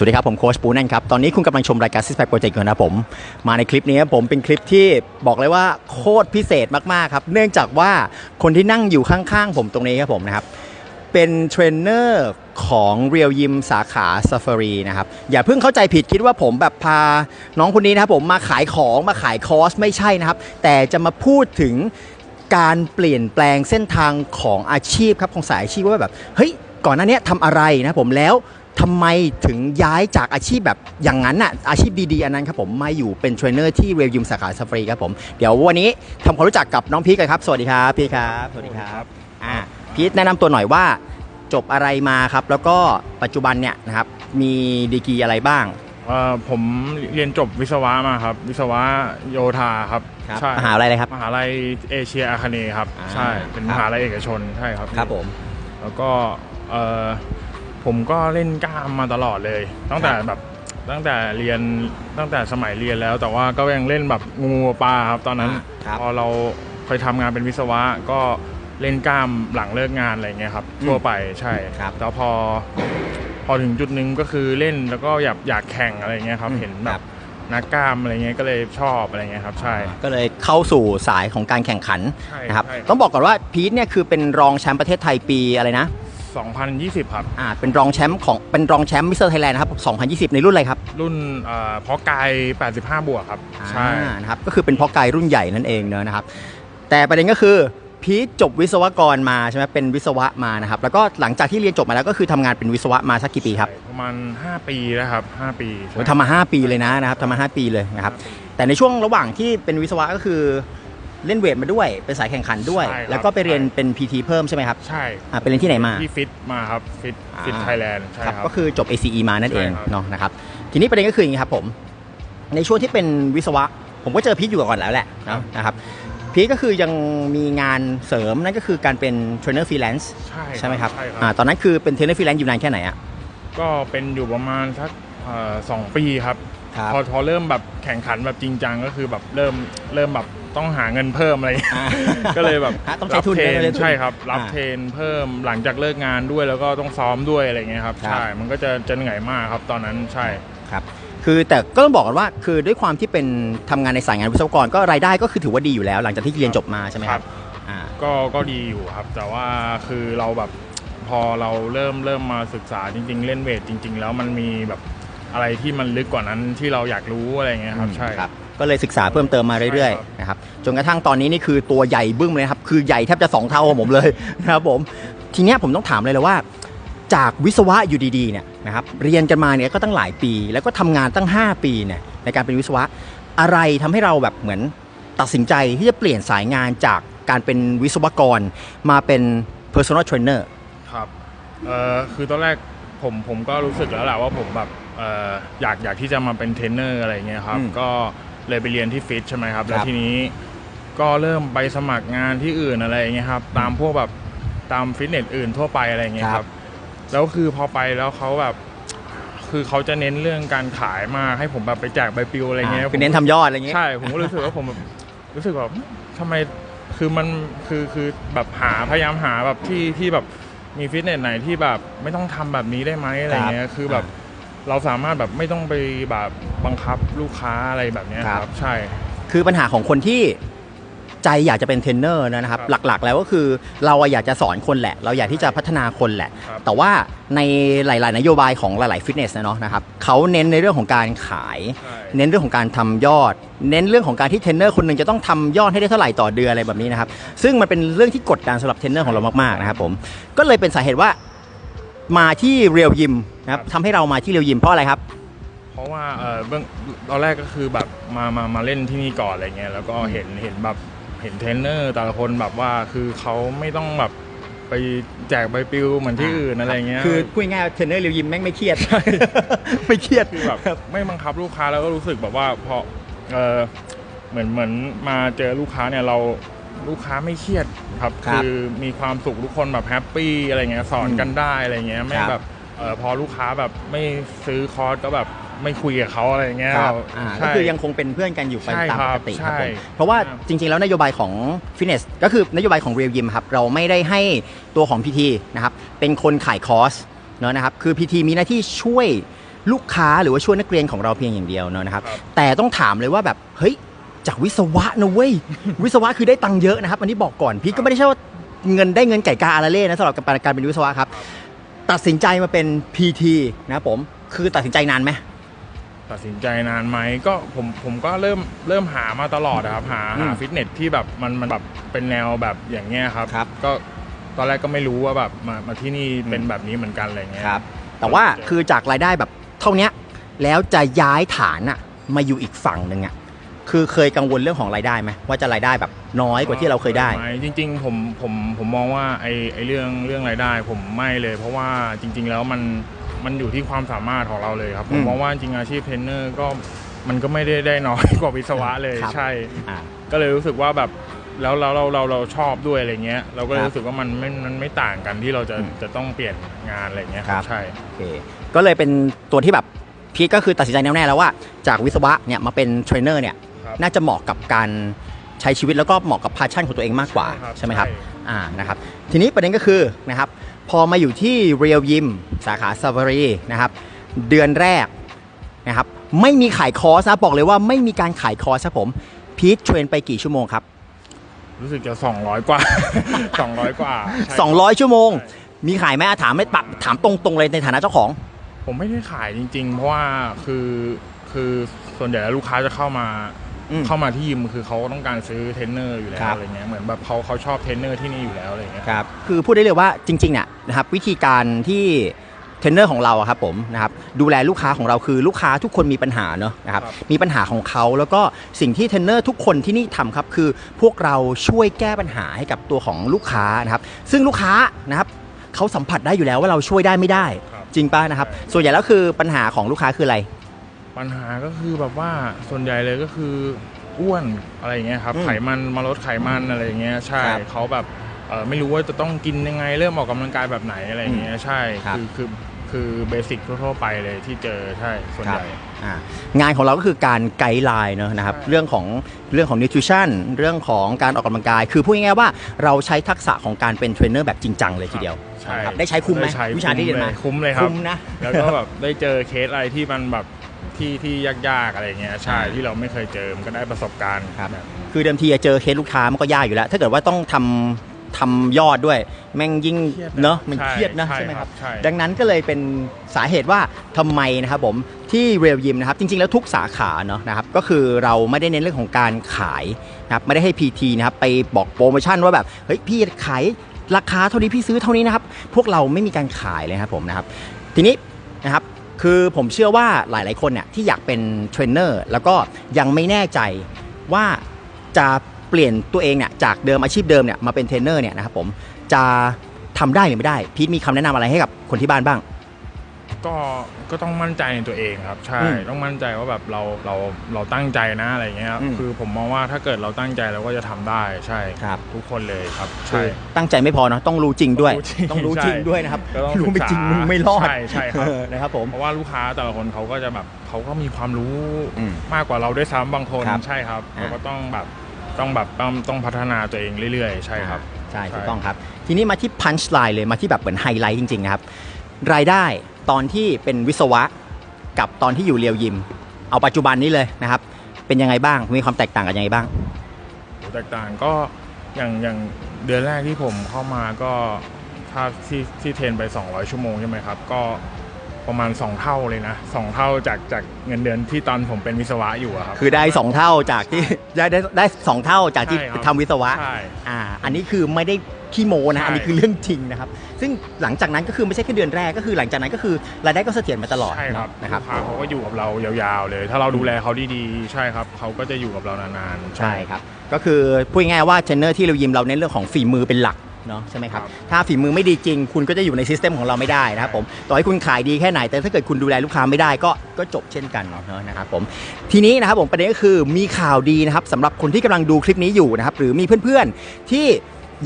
สวัสดีครับ ผมโค้ชปูนั่นครับ ตอนนี้คุณกำลังชมรายการ Six Pack Project อยู่นะผม มาในคลิปนี้ครับผมเป็นคลิปที่บอกเลยว่าโคตรพิเศษมาก ๆ ครับ เนื่องจากว่าคนที่นั่งอยู่ข้าง ๆ ผมตรงนี้ครับผมนะครับ เป็นเทรนเนอร์ของ Real Gym สาขา Safari นะครับ อย่าเพิ่งเข้าใจผิดคิดว่าผมแบบพาน้องคนนี้นะครับผมมาขายของมาขายคอร์สไม่ใช่นะครับ แต่จะมาพูดถึงการเปลี่ยนแปลงเส้นทางของอาชีพครับของสายอาชีพว่าแบบเฮ้ยก่อนหน้านี้ทำอะไรนะผมแล้ว ทำไมถึงย้ายจากอาชีพแบบอย่างนั้นน่ะอาชีพดีๆอันนั้นครับผมมาอยู่เป็นเทรนเนอร์ที่ Real Gym สาขา Safari ครับผมเดี๋ยววันนี้ทำความรู้จักกับน้องพีคกันครับ สวัสดีครับพีคครับสวัสดีครับอ่าพีทแนะนำตัวหน่อยว่าจบอะไรมาครับ แล้วก็ปัจจุบันเนี่ยนะครับมีดีกรีอะไรบ้างเอ่อผมเรียนจบวิศวะมาครับ วิศวะโยธาครับใช่มหาอะไรเลยครับมหาลัยเอเชียอาคเนย์ครับอ่าใช่เป็นครับมหาลัยเอกชนใช่ครับครับผม แล้วก็เอ่อ ผมก็เล่นกล้ามมาตลอดเลย ตั้งแต่แบบตั้งแต่เรียนตั้งแต่สมัยเรียนแล้ว แต่ว่าก็ยังเล่นแบบงูปลาครับตอนนั้นครับ พอเราเคยทำงานเป็นวิศวะก็เล่นกล้ามหลังเลิกงานอะไรเงี้ยครับทั่วไปใช่ครับแล้วพอ พอถึงจุดหนึ่งก็คือเล่นแล้วก็อยากอยากแข่งอะไรเงี้ยครับเห็นแบบนักกล้ามอะไรเงี้ยก็เลยชอบอะไรเงี้ยครับ ใช่ ก็เลยเข้าสู่สายของการแข่งขันใช่นะครับ ใช่ครับต้องบอกก่อนว่าพีทเนี่ยคือเป็นรองแชมป์ประเทศไทยปีอะไรนะ 2020 ครับ อ่าเป็นรองแชมป์ของเป็นรองแชมป์มิสเตอร์ไทยแลนด์นะครับ2020 ในรุ่นอะไรครับรุ่นเอ่อเพาะกาย 85 บวกครับ ใช่ อ่านะครับก็คือเป็นเพราะกายรุ่นใหญ่นั่นเองเนอะนะครับ แต่ประเด็นก็คือพีทจบวิศวกรมาใช่ไหมเป็นวิศวะมานะครับ แล้วก็หลังจากที่เรียนจบมาแล้วก็คือทำงานเป็นวิศวะมาสักกี่ปีครับใช่ประมาณ 5 ปีแล้วครับ 5 ปีใช่ โอ้ยทำมา 5 ปีเลยนะนะครับทำมา 5 ปีเลยนะครับ แต่ในช่วงระหว่างที่เป็นวิศวะก็คือ เล่นเวทมาด้วยเป็นสายแข่งขันด้วย ใช่ครับ แล้วก็ไปเรียนเป็น PT เพิ่มใช่ไหมครับใช่อ่าไปเรียนที่ไหนมา ที่ฟิตมาครับฟิตฟิตอ่า ไทยแลนด์ใช่ครับ ก็คือจบ ACE มานั่นเองใช่ครับ เนาะนะครับทีนี้ประเด็นก็คืออย่างนี้ครับผมในช่วงที่เป็นวิศวะ ผมก็เจอพีทอยู่ก่อนแล้วแหละเนอะนะครับพีทก็คือยังมีงานเสริมนั่นก็คือการเป็นเทรนเนอร์ฟรีแลนซ์ใช่ใช่ไหมครับใช่คอ่ารับตอนนั้นคือเป็นเทรนเนอร์ฟรีแลนซ์อยู่นานแค่ไหนอะก็เป็นอยู่ประมาณสักเอ่อสองปีครับครับ พอพอเริ่มแบบแข่งขันแบบจริงจังก็คือแบบเริ่มเริ่มแบบ ต้องหาเงินเพิ่มอะไรอย่างเงี้ยอ่าก็เลยแบบฮะต้องใช้ทุนรับเทรต้องใช้ทุนใช่ครับ รับอ่าเทรนเพิ่มหลังจากเลิกงานด้วยแล้วก็ต้องซ้อมด้วยอะไรเงี้ยครับครับใช่มันก็จะจะเหนื่อยมากครับตอนนั้นใช่ครับคือแต่ก็ต้องบอกกันว่าคือด้วยความที่เป็นทำงานในสายงานวิศวกรก็รายได้ก็คือถือว่าดีอยู่แล้ว หลังจากที่เรียนจบมาใช่ไหมครับอ่าก็ก็ดีอยู่ครับ แต่ว่าคือเราแบบพอเราเริ่มเริ่มมาศึกษาจริง ๆ เล่นเวทจริง ๆ แล้วมันมีแบบอะไรที่มันลึกกว่านั้นที่เราอยากรู้อะไรเงี้ยครับใช่ครับ ก็เลยศึกษาเพิ่มเติมมาเรื่อยใช่ครับๆนะครับจนกระทั่งตอนนี้นี่คือตัวใหญ่บึ้มเลยนะครับคือใหญ่แทบจะสองเท่าของผมเลยนะครับผมทีเนี้ยผมต้องถามเลยเลยว่า จากวิศวะอยู่ดีๆเนี่ยนะครับเรียนกันมาเนี่ยก็ตั้งหลายปี แล้วก็ทำงานตั้ง 5 ปีเนี่ยในการเป็นวิศวะอะไรทำให้เราแบบเหมือนตัดสินใจที่จะเปลี่ยนสายงานจากการเป็นวิศวกรมาเป็น personal trainer ครับเอ่อคือตอนแรกผมผมก็รู้สึกแล้วแหละว่าผมแบบเอ่ออยากอยากที่จะมาเป็นเทรนเนอร์อะไรเงี้ยครับอืมก็ เลยไปเรียนที่ฟิตใช่ไหมครับ แล้วครับทีนี้ก็เริ่มไปสมัครงานที่อื่นอะไรอย่างเงี้ยครับ ตามพวกแบบตามฟิตเนสอื่นทั่วไปอะไรเงี้ยคครัรับบแล้วคือพอไปแล้วเขาแบบ คือเขาจะเน้นเรื่องการขายมากให้ผมแบบไปแจกใบปลิวอะไรเงี้ยคือเน้นทำยอดอะไรเงี้ยใช่ผมก็รู้สึกว่าผมแบบรู้สึกแบบทำไมคือมันคือคือแบบหาพยายามหาแบบที่ที่แบบมีฟิตเนสไหนที่แบบไม่ต้องทำแบบนี้ได้ไหมอะไรเงี้ยคือแบบ เราสามารถแบบไม่ต้องไปแบบบังคับลูกค้าอะไรแบบเนี้ยครับ ครับใช่ คือปัญหาของคนที่ใจอยากจะเป็นเทรนเนอร์นะครับ ครับหลักๆ แล้วก็คือเราอะอยากจะสอนคนแหละ เราอยากที่จะพัฒนาคนแหละ ครับ แต่ว่าในหลาย ๆ นโยบายของหลาย ๆ ฟิตเนสนะเนาะนะครับเขาเน้นในเรื่องของการขาย ใช่ เน้นเรื่องของการทำยอด เน้นเรื่องของการที่เทรนเนอร์คนหนึ่งจะต้องทำยอดให้ได้เท่าไหร่ต่อเดือนอะไรแบบนี้นะครับ ซึ่งมันเป็นเรื่องที่กดดันสำหรับเทรนเนอร์ของเรามากๆนะครับผม ก็เลยเป็นสาเหตุว่ามาที่เรียลยิม นะครับทำให้เรามาที่เรียลยิมเพราะอะไรครับ เพราะว่าเออเบื้องตอนแรกก็คือแบบมามามาเล่นที่นี่ก่อนอะไรเงี้ยแล้วก็เห็นเห็นแบบเห็นเทรนเนอร์แต่ละคนแบบว่าคือเขาไม่ต้องแบบไปแจกใบปลิวเหมือนที่อื่นอะไรเงี้ยคือพูดง่ายๆเทรนเนอร์เรียลยิมแม่งไม่เครียดไม่เครียดคือแบบไม่บังคับลูกค้าแล้วก็รู้สึกแบบว่าพอเออเหมือนเหมือนมาเจอลูกค้าเนี่ยเราลูกค้าไม่เครียดครับครับคือมีความสุขทุกคนแบบแฮปปี้อะไรเงี้ยสอนกันได้อะไรเงี้ยไม่ครับแบบเออพอลูกค้าแบบไม่ซื้อคอร์สก็แบบไม่คุยกับเขาอะไรเงี้ยครับเราอ่าก็ใช่ คือยังคงเป็นเพื่อนกันอยู่ไปใช่ตามครัปบกติครับใช่ผมเพราะว่าครับจริงๆ แล้วนโยบายของฟิตเนสก็คือนโยบายของเรียลยิมครับเราไม่ได้ให้ตัวของ PT นะครับเป็นคนขายคอร์สเนอะนะครับคือ PT มีหน้าที่ช่วยลูกค้าหรือว่าช่วยนักเรียนของเราเพียงอย่างเดียวเนอะนะครับครับ แต่ต้องถามเลยว่าแบบเฮ้ยจากวิศวะนะเว้ย วิศวะคือได้ตังค์เยอะนะครับอันนี้บอกก่อนพี่ก็ไม่ได้ใช่ว่าเงินได้เงินไก่กาอาราเล่นะสำหรับการเป็นวิศวะครับ ตัดสินใจมาเป็น PT นะครับผมคือตัดสินใจนานไหมตัดสินใจนานไหมก็ผมผมก็เริ่มเริ่มหามาตลอดนะครับหาอืมหาฟิตเนสที่แบบมันมันแบบเป็นแนวแบบอย่างเงี้ยครับครับ ก็ตอนแรกก็ไม่รู้ว่าแบบมามาที่นี่เป็นอืมแบบนี้เหมือนกันอะไรเงี้ยครับ แต่ว่าคือจากรายได้แบบเท่าเนี้ยแล้วจะย้ายฐานอะมาอยู่อีกฝั่งหนึ่งอะ คือเคยกังวลเรื่องของรายได้ไหมว่าจะรายได้แบบน้อยกว่าที่เราเคยได้ม่จริง ๆ ผมผมผมมองว่าไอไอเรื่องเรื่องรายได้ ผมไม่เลย เพราะว่าจริง ๆ แล้วมันมันอยู่ที่ความสามารถของเราเลยครับผอืมมมองว่าจริงๆอาชีพเทรนเนอร์ก็มันก็ไม่ได้ได้น้อยกว่าวิศวะเลยครับใช่อ่าก็เลยรู้สึกว่าแบบแล้วเราเราเราเราชอบด้วยอะไรเงี้ย เราก็เลยครับรู้สึกว่ามันไม่มันไม่ต่างกันที่เราจะอืมจะต้องเปลี่ยนงานอะไรเงี้ยครับใช่โอเคก็เลยเป็นตัวที่แบบพีทก็คือตัดสินใจแน่วแน่แล้วว่าจากวิศวะเนี่ยมาเป็นเทรนเนอร์เนี่ยครับ น่าจะเหมาะกับการใช้ชีวิตแล้วก็เหมาะกับพาชั่นของตัวเองมากกว่าใช่ไหมครับอ่านะครับทีนี้ประเด็นก็คือนะครับพอมาอยู่ที่เรียลยิมสาขาซาฟารีนะครับเดือนแรกนะครับไม่มีขายคอร์สนะบอกเลยว่าไม่มีการขายคอร์สครับผมพีทเทรนไปกี่ชั่วโมงครับ รู้สึกจะ 200 กว่า 200 กว่าใช่200 ชั่วโมงใช่มีขายไหมอะถามไม่ปรับถามตรงๆเลยในฐานะเจ้าของ ผมไม่ได้ขายจริง ๆ เพราะว่าคือคือส่วนใหญ่แล้วลูกค้าจะเข้ามา อืมเข้ามาที่ยิมคือเขาต้องการซื้อเทรนเนอร์อยู่แล้ครัวบ อะไรเงี้ยเหมือนแบบเขาเขาชอบเทรนเนอร์ที่นี่อยู่แล้วอะไรเงี้ย ครับคือพูดได้เลยว่าจริงๆเนี่ยนะครับวิธีการที่เทรนเนอร์ของเราอะครับผมนะครับดูแลลูกค้าของเราคือลูกค้าทุกคนมีปัญหาเนอะนะครับครับ มีปัญหาของเขาแล้วก็สิ่งที่เทรนเนอร์ทุกคนที่นี่ทำครับคือพวกเราช่วยแก้ปัญหาให้กับตัวของลูกค้านะครับซึ่งลูกค้านะครับเขาสัมผัสได้อยู่แล้วว่าเราช่วยได้ไม่ได้ ครับ จริงป่ะนะครับ ส่วนใหญ่แล้วคือปัญหาของลูกค้าคืออะไร ปัญหาก็คือแบบว่าส่วนใหญ่เลยก็คืออ้วนอะไรอย่างเงี้ยครับอืมไขมันมาลดไขมันอะไรอย่างเงี้ยใช่ครับเขาแบบเออไม่รู้ว่าจะต้องกินยังไงเริ่มออกกำลังกายแบบไหนอะไรอย่างเงี้ยใช่ครับคือคือคือเบสิกทั่วๆไปเลยที่เจอใช่ส่วนใหญ่อ่างานของเราก็คือการไกด์ไลน์เนอะนะครับใช่เรื่องของเรื่องของนิวทริชั่นเรื่องของการออกกำลังกาย คือพูดง่ายๆว่าเราใช้ทักษะของการเป็นเทรนเนอร์แบบจริงจังเลยทีเดียวใช่นะครับได้ใช้คุ้มไหมด้ใช้วิชาที่เรียนมาคุ้มเลยครับคุ้มนะแล้วก็แบบได้เจอเคสอะไรที่มันแบบ ที่ที่ยากๆอะไรเงี้ยใช่อ่าที่เราไม่เคยเจอมันก็ได้ประสบการณ์ครับแบบคือเดิมทีจะเจอเคสลูกค้ามันก็ยากอยู่แล้ว ถ้าเกิดว่าต้องทำทำยอดด้วย แม่งยิ่งเครียดเนอะมันใช่เครียดนะใช่ใช่ไหมครับใช่ดังนั้นก็เลยเป็นสาเหตุว่าทำไมนะครับผมที่เรียลยิมนะครับจริงๆแล้วทุกสาขาเนาะนะครับก็คือเราไม่ได้เน้นเรื่องของการขายนะครับไม่ได้ให้ PT นะครับไปบอกโปรโมชั่นว่าแบบเฮ้ยพี่ขายราคาเท่านี้พี่ซื้อเท่านี้นะครับพวกเราไม่มีการขายเลยครับผมนะครับทีนี้นะครับ คือผมเชื่อว่าหลาย ๆ คนเนี่ยที่อยากเป็นเทรนเนอร์แล้วก็ยังไม่แน่ใจว่าจะเปลี่ยนตัวเองเนี่ยจากเดิมอาชีพเดิมเนี่ยมาเป็นเทรนเนอร์เนี่ยนะครับผมจะทำได้หรือไม่ได้พีทมีคำแนะนำอะไรให้กับคนที่บ้านบ้าง ก็ก็ต้องมั่นใจในตัวเองครับ ใช่อืมต้องมั่นใจว่าแบบเราเราเราตั้งใจนะอะไรเงี้ยครับอืมคือผมมองว่าถ้าเกิดเราตั้งใจเราก็จะทำได้ใช่ครับ ทุกคนเลยครับคืใช่อตั้งใจไม่พอเนาะต้องรู้จริงด้วย ต้ต้อองงรู้รู้จจริริงงด้วยนะครับก็ต้องรู้ไม่จริงศึกษามึงไม่รอดใช่ใช่ครับเออนะครับผมเพราะว่าลูกค้าแต่ละคนเขาก็จะแบบเขาก็มีความรู้อืมมากกว่าเราด้วยซ้ำบางคนครับใช่ครับอ่าเราก็ต้องแบบต้องแบบต้องต้องพัฒนาตัวเองเรื่อยๆ ใช่ครับใช่ใช่ถูกต้องครับ ทีนี้มาที่พันช์ไลน์เลยมาที่แบบเหมือนไฮไลท์จริงๆนะครับรายได้ ตอนที่เป็นวิศวะกับตอนที่อยู่เรียวยิม เอาปัจจุบันนี้เลยนะครับ เป็นยังไงบ้างมีความแตกต่างกันยังไงบ้าง แตกต่างก็อย่างอย่างเดือนแรกที่ผมเข้ามาก็ถ้าที่ที่เทรนไป 200 ชั่วโมงใช่ไหมครับ ก็ประมาณ 2 เท่าเลยนะสองเท่าจากจากเงินเดือนที่ตอนผมเป็นวิศวะอยู่อะครับ คือได้ 2 เท่าจากที่ได้ได้ได้สองเท่าจากที่ใช่ครับทำวิศวะใช่ อ่าอันนี้คือไม่ได้ ขี้โมนะใช่อันนี้คือเรื่องจริงนะครับ ซึ่งหลังจากนั้นก็คือไม่ใช่แค่เดือนแรกก็คือหลังจากนั้นก็คือรายได้ก็เสถียรมาตลอดใช่ครับนะครับลูกค้าเขาก็อยู่กับเรายาวๆเลย ถ้าเราดูแลเขาดีๆใช่ครับเขาก็จะอยู่กับเรานานๆใช่ครับ ก็คือพูดง่ายๆว่าเทรนเนอร์ที่เรายิมเราเน้นเรื่องของฝีมือเป็นหลักเนาะใช่ไหมครับครับ ถ้าฝีมือไม่ดีจริง คุณก็จะอยู่ในซิสเต็มของเราไม่ได้นะครับผมต่อให้คุณขายดีแค่ไหน แต่ถ้าเกิดคุณดูแลลูกค้าไม่ได้ก็ก็จบเช่นกันเนาะนะครับผมทีนี้นะครับผมประเด็นก็คือมีข่าวดีนะครับสำหรับคนที่กำลังดูคลิปนี้อยู่นะครับหรือมีเพื่อนๆที่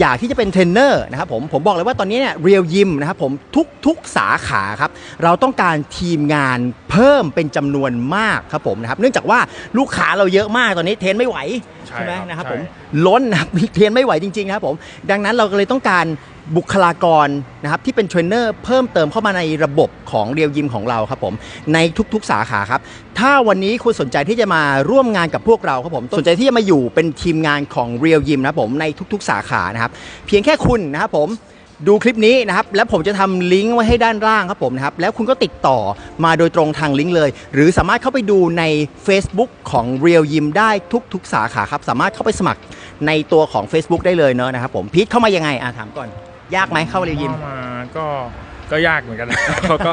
อยากที่จะเป็นเทรนเนอร์นะครับผมผมบอกเลยว่าตอนนี้เนี่ยเรียลยิมนะครับผมทุกทุกสาขาครับเราต้องการทีมงานเพิ่มเป็นจำนวนมากครับผมนะครับเนื่องจากว่าลูกค้าเราเยอะมากตอนนี้เทรนไม่ไหวใช่ใช่ไหมครับนะครับใช่ผมล้นนะครับเทรนไม่ไหวจริงๆนะครับผมดังนั้นเราก็เลยต้องการบุคลากรนะครับที่เป็นเทรนเนอร์เพิ่มเติมเข้ามาในระบบของเรียวยิมของเราครับผมในทุกๆสาขาครับถ้าวันนี้คุณสนใจที่จะมาร่วมงานกับพวกเราครับผมสนใจที่จะมาอยู่เป็นทีมงานของเรียวยิมนะครับผมในทุกๆ สาขานะครับเพียงแค่คุณนะครับผมดูคลิปนี้นะครับ แล้วผมจะทำลิงก์ไว้ให้ด้านล่างครับผมนะครับ แล้วคุณก็ติดต่อมาโดยตรงทางลิงก์เลย หรือสามารถเข้าไปดูใน Facebook ของ Real Gym ได้ทุก ๆ สาขาครับ สามารถเข้าไปสมัครในตัวของ Facebook ได้เลยเนอะนะครับผมพีทเข้ามายังไงอะถามก่อน ยากไหมเข้า Real Gym เข้ามาก็ก็ยากเหมือนกันเขาก็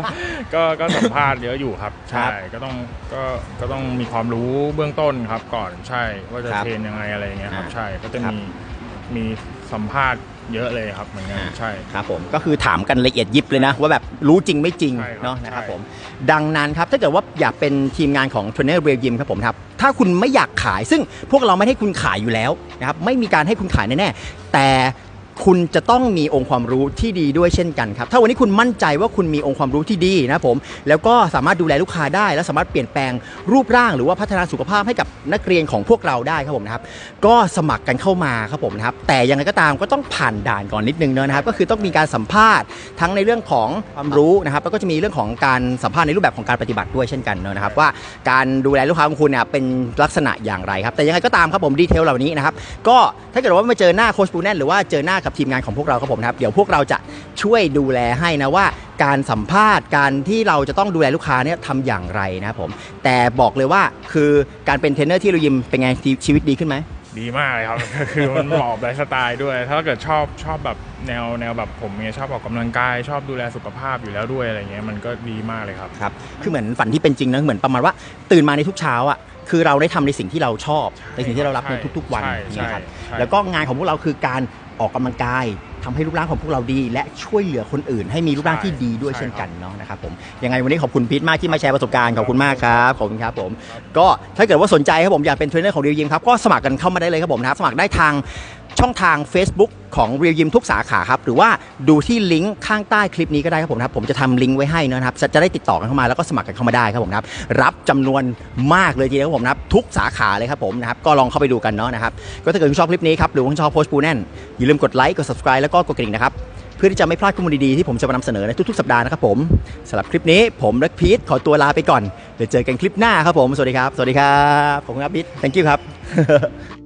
ก็ก็สัมภาษณ์เยอะอยู่ครับครัใช่บก็ต้องก็ก็ต้องมีความรู้เบื้องต้นครับก่อนใช่ว่าจะครับเทรนยังไงอะไรอย่างเงี้ยครับอ่าใช่ก็จะครับมีมี สัมภาษณ์เยอะเลยครับเหมือนกันอ่า ใช่ ครับผมก็คือถามกันละเอียดยิบเลยนะ ว่าแบบรู้จริงไม่จริงใช่ครับเนาะนะครับใช่ ผมดังนั้นครับถ้าเกิดว่าอยากเป็นทีมงานของ Trainer Real Gym ครับผมครับถ้าคุณไม่อยากขายซึ่งพวกเราไม่ให้คุณขายอยู่แล้วนะครับไม่มีการให้คุณขายแน่ๆแต่ คุณจะต้องมีองค์ความรู้ที่ดีด้วยเช่นกันครับ ถ้าวันนี้คุณมั่นใจว่าคุณมีองค์ความรู้ที่ดีนะผม แล้วก็สามารถดูแลลูกค้าได้ และสามารถเปลี่ยนแปลงรูปร่าง หรือว่าพัฒนาสุขภาพให้กับนักเรียนของพวกเราได้ครับผมนะครับ ก็สมัครกันเข้ามาครับผมนะครับ แต่ยังไงก็ตามก็ต้องผ่านด่านก่อนนิดนึงเนะนะครับ ก็คือต้องมีการสัมภาษณ์ทั้งในเรื่องของความรู้นะครับ แล้วก็จะมีเรื่องของการสัมภาษณ์ในรูปแบบของการปฏิบัติด้วยเช่นกันเนะนะครับ ว่าการดูแลลูกค้าของคุณเนี่ยเป็นลักษณะอย่างไรครับ แต่ยังไงก็ตามครับผมดีเทลเหล่านี้นะครับ ก็ถ้าเกิดว่ามาเจอหน้าโค้ชปูแนนหรือว่าเจอหน้ากับทีมงานของพวกเราครับผมนะครับ เดี๋ยวพวกเราจะช่วยดูแลให้นะว่า การสัมภาษณ์การที่เราจะต้องดูแลลูกค้าเนี่ยทำอย่างไรนะครับผม แต่บอกเลยว่าคือการเป็นเทรนเนอร์ที่เรายิมเป็นไงชีวิตดีขึ้นไหมดีมากเลยครับ คือมันเหมาะกับไลฟ์สไตล์ด้วย ถ้าเกิดชอบชอบแบบแนวแนวแบบผมเนี่ยชอบออกกำลังกาย ชอบดูแลสุขภาพอยู่แล้วด้วยอะไรเงี้ยมันก็ดีมากเลยครับครับ คือเหมือนฝันที่เป็นจริงนะเหมือนประมาณว่าตื่นมาในทุกเช้าอะคือเราได้ทำในสิ่งที่เราชอบในสิ่งที่เรารักในทุก ๆ วันใช่อย่างเงี้ยครับใช่แล้วก็งานของพวกเราคือการ ออกกำลังกายทำให้รูปร่างของพวกเราดี และช่วยเหลือคนอื่น ให้มีรูปร่างที่ดีด้วยใช่เช่นกันเนาะนะครับผมยังไงวันนี้ขอบคุณพีทมากที่มาแชร์ประสบการณ์ขอบคุณมากครับขอบคุณครับผมก็ถ้าเกิดว่าสนใจครับผมอยากเป็นเทรนเนอร์ของเรียวยิมครับก็สมัครกันเข้ามาได้เลยครับผมนะครับสมัครได้ทาง ช่องทาง Facebook ของเรียวยิมทุกสาขาครับ หรือว่าดูที่ลิงก์ข้างใต้คลิปนี้ก็ได้ครับผมนะครับ ผมจะทำลิงก์ไว้ให้นะครับ จะได้ติดต่อกันเข้ามาแล้วก็สมัครกันเข้ามาได้ครับผมนะครับ รับจำนวนมากเลยทีเดียวครับผมนะครับ ทุกสาขาเลยครับผมนะครับ ก็ลองเข้าไปดูกันเนาะนะครับ ก็ถ้าเกิดคุณชอบคลิปนี้ครับ หรือว่าคุณชอบโพสต์ปูแน่นอย่าลืมกดไลค์ กด subscribe แล้วก็กดกระดิ่งนะครับ เพื่อที่จะไม่พลาดข้อมูลดีๆที่ผมจะมานำเสนอในทุกๆสัปดาห์นะครับผมสำหรับคลิปนี้ผมและพีทขอตัวลาไปก่อน เดี๋ยวเจอกันคลิปหน้าครับผม สวัสดีครับ สวัสดีครับ ขอบคุณครับพีท thank you ครับ